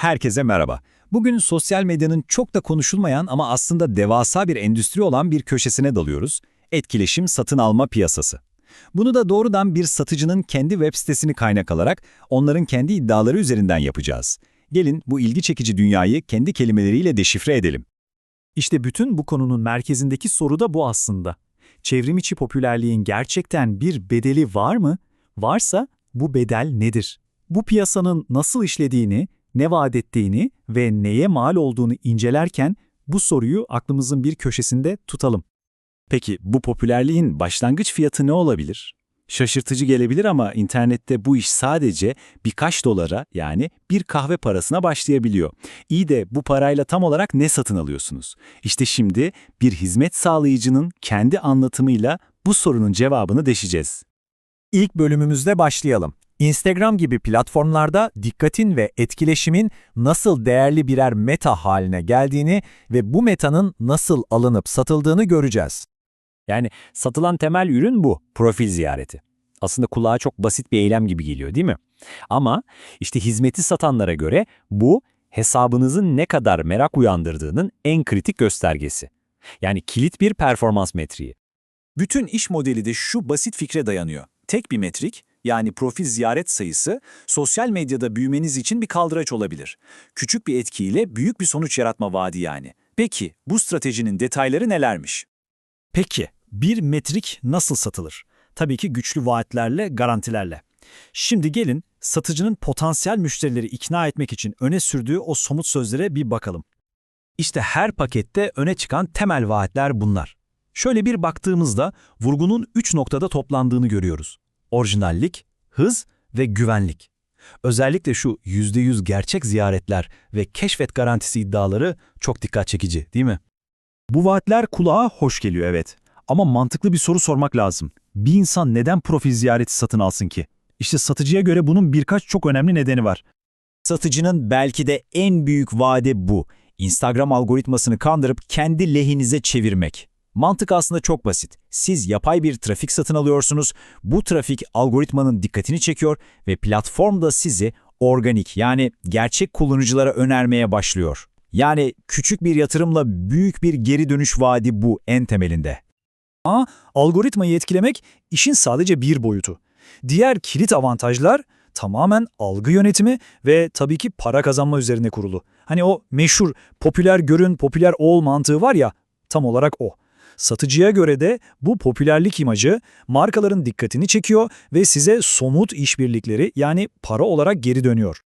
Herkese merhaba. Bugün sosyal medyanın çok da konuşulmayan ama aslında devasa bir endüstri olan bir köşesine dalıyoruz. Etkileşim satın alma piyasası. Bunu da doğrudan bir satıcının kendi web sitesini kaynak alarak onların kendi iddiaları üzerinden yapacağız. Gelin bu ilgi çekici dünyayı kendi kelimeleriyle deşifre edelim. İşte bütün bu konunun merkezindeki soru da bu aslında. Çevrim içi popülerliğin gerçekten bir bedeli var mı? Varsa bu bedel nedir? Bu piyasanın nasıl işlediğini, ne vaat ettiğini ve neye mal olduğunu incelerken bu soruyu aklımızın bir köşesinde tutalım. Peki bu popülerliğin başlangıç fiyatı ne olabilir? Şaşırtıcı gelebilir ama internette bu iş sadece birkaç dolara yani bir kahve parasına başlayabiliyor. İyi de bu parayla tam olarak ne satın alıyorsunuz? İşte şimdi bir hizmet sağlayıcının kendi anlatımıyla bu sorunun cevabını deşeceğiz. İlk bölümümüzde başlayalım. Instagram gibi platformlarda dikkatin ve etkileşimin nasıl değerli birer meta haline geldiğini ve bu metanın nasıl alınıp satıldığını göreceğiz. Yani satılan temel ürün bu, profil ziyareti. Aslında kulağa çok basit bir eylem gibi geliyor değil mi? Ama işte hizmeti satanlara göre bu hesabınızın ne kadar merak uyandırdığının en kritik göstergesi. Yani kilit bir performans metriği. Bütün iş modeli de şu basit fikre dayanıyor. Tek bir metrik, yani profil ziyaret sayısı, sosyal medyada büyümeniz için bir kaldıraç olabilir. Küçük bir etkiyle büyük bir sonuç yaratma vaadi yani. Peki, bu stratejinin detayları nelermiş? Peki, bir metrik nasıl satılır? Tabii ki güçlü vaatlerle, garantilerle. Şimdi gelin satıcının potansiyel müşterileri ikna etmek için öne sürdüğü o somut sözlere bir bakalım. İşte her pakette öne çıkan temel vaatler bunlar. Şöyle bir baktığımızda vurgunun üç noktada toplandığını görüyoruz. Orijinallik, hız ve güvenlik. Özellikle şu %100 gerçek ziyaretler ve keşfet garantisi iddiaları çok dikkat çekici değil mi? Bu vaatler kulağa hoş geliyor evet. Ama mantıklı bir soru sormak lazım. Bir insan neden profil ziyareti satın alsın ki? İşte satıcıya göre bunun birkaç çok önemli nedeni var. Satıcının belki de en büyük vaadi bu. Instagram algoritmasını kandırıp kendi lehinize çevirmek. Mantık aslında çok basit. Siz yapay bir trafik satın alıyorsunuz, bu trafik algoritmanın dikkatini çekiyor ve platform da sizi organik yani gerçek kullanıcılara önermeye başlıyor. Yani küçük bir yatırımla büyük bir geri dönüş vaadi bu en temelinde. Algoritmayı etkilemek işin sadece bir boyutu. Diğer kilit avantajlar tamamen algı yönetimi ve tabii ki para kazanma üzerine kurulu. Hani o meşhur popüler görün, popüler ol mantığı var ya, tam olarak o. Satıcıya göre de bu popülerlik imajı markaların dikkatini çekiyor ve size somut işbirlikleri yani para olarak geri dönüyor.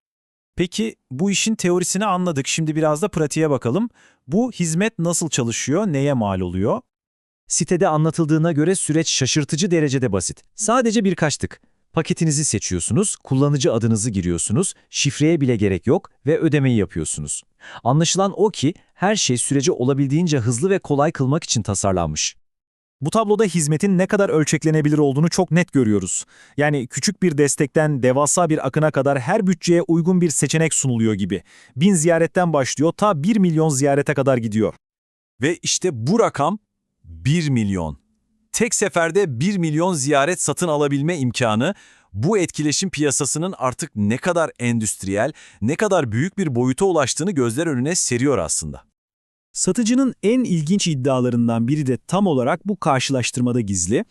Peki bu işin teorisini anladık. Şimdi biraz da pratiğe bakalım. Bu hizmet nasıl çalışıyor, neye mal oluyor? Sitede anlatıldığına göre süreç şaşırtıcı derecede basit. Sadece birkaç tık. Paketinizi seçiyorsunuz, kullanıcı adınızı giriyorsunuz, şifreye bile gerek yok ve ödemeyi yapıyorsunuz. Anlaşılan o ki her şey süreci olabildiğince hızlı ve kolay kılmak için tasarlanmış. Bu tabloda hizmetin ne kadar ölçeklenebilir olduğunu çok net görüyoruz. Yani küçük bir destekten devasa bir akına kadar her bütçeye uygun bir seçenek sunuluyor gibi. Bin ziyaretten başlıyor ta 1 milyon ziyarete kadar gidiyor. Ve işte bu rakam 1 milyon. Tek seferde 1 milyon ziyaret satın alabilme imkanı bu etkileşim piyasasının artık ne kadar endüstriyel, ne kadar büyük bir boyuta ulaştığını gözler önüne seriyor aslında. Satıcının en ilginç iddialarından biri de tam olarak bu karşılaştırmada gizli.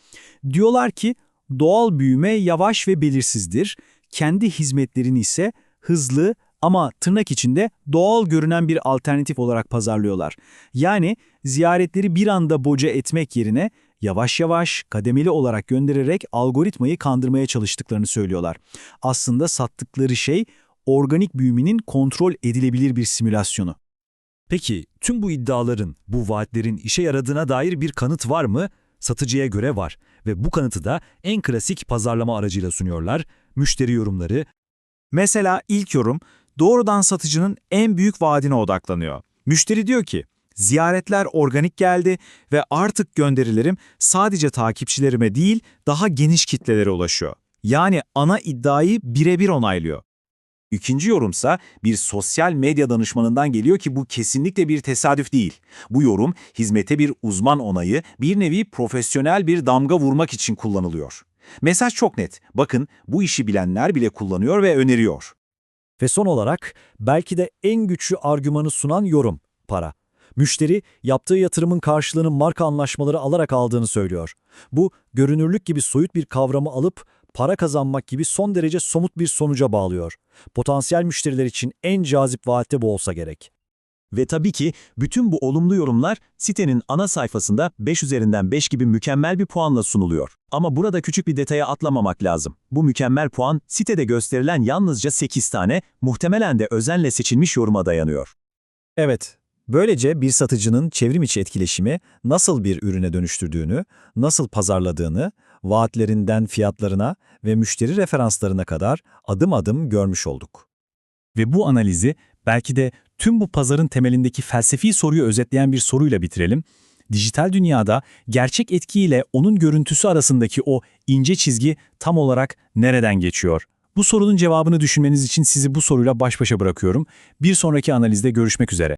Diyorlar ki doğal büyüme yavaş ve belirsizdir, kendi hizmetlerini ise hızlı ama tırnak içinde doğal görünen bir alternatif olarak pazarlıyorlar. Yani ziyaretleri bir anda boca etmek yerine yavaş yavaş kademeli olarak göndererek algoritmayı kandırmaya çalıştıklarını söylüyorlar. Aslında sattıkları şey organik büyümenin kontrol edilebilir bir simülasyonu. Peki tüm bu iddiaların, bu vaatlerin işe yaradığına dair bir kanıt var mı? Satıcıya göre var ve bu kanıtı da en klasik pazarlama aracıyla sunuyorlar. Müşteri yorumları. Mesela ilk yorum doğrudan satıcının en büyük vaadine odaklanıyor. Müşteri diyor ki, ziyaretler organik geldi ve artık gönderilerim sadece takipçilerime değil daha geniş kitlelere ulaşıyor. Yani ana iddiayı birebir onaylıyor. İkinci yorumsa bir sosyal medya danışmanından geliyor ki bu kesinlikle bir tesadüf değil. Bu yorum hizmete bir uzman onayı, bir nevi profesyonel bir damga vurmak için kullanılıyor. Mesaj çok net. Bakın bu işi bilenler bile kullanıyor ve öneriyor. Ve son olarak belki de en güçlü argümanı sunan yorum, para. Müşteri yaptığı yatırımın karşılığını marka anlaşmaları alarak aldığını söylüyor. Bu görünürlük gibi soyut bir kavramı alıp para kazanmak gibi son derece somut bir sonuca bağlıyor. Potansiyel müşteriler için en cazip vaatte bu olsa gerek. Ve tabii ki bütün bu olumlu yorumlar sitenin ana sayfasında 5 üzerinden 5 gibi mükemmel bir puanla sunuluyor. Ama burada küçük bir detaya atlamamak lazım. Bu mükemmel puan sitede gösterilen yalnızca 8 tane, muhtemelen de özenle seçilmiş yoruma dayanıyor. Evet, böylece bir satıcının çevrim içi etkileşimi nasıl bir ürüne dönüştürdüğünü, nasıl pazarladığını, vaatlerinden fiyatlarına ve müşteri referanslarına kadar adım adım görmüş olduk. Ve bu analizi belki de tüm bu pazarın temelindeki felsefi soruyu özetleyen bir soruyla bitirelim. Dijital dünyada gerçek etkiyle onun görüntüsü arasındaki o ince çizgi tam olarak nereden geçiyor? Bu sorunun cevabını düşünmeniz için sizi bu soruyla baş başa bırakıyorum. Bir sonraki analizde görüşmek üzere.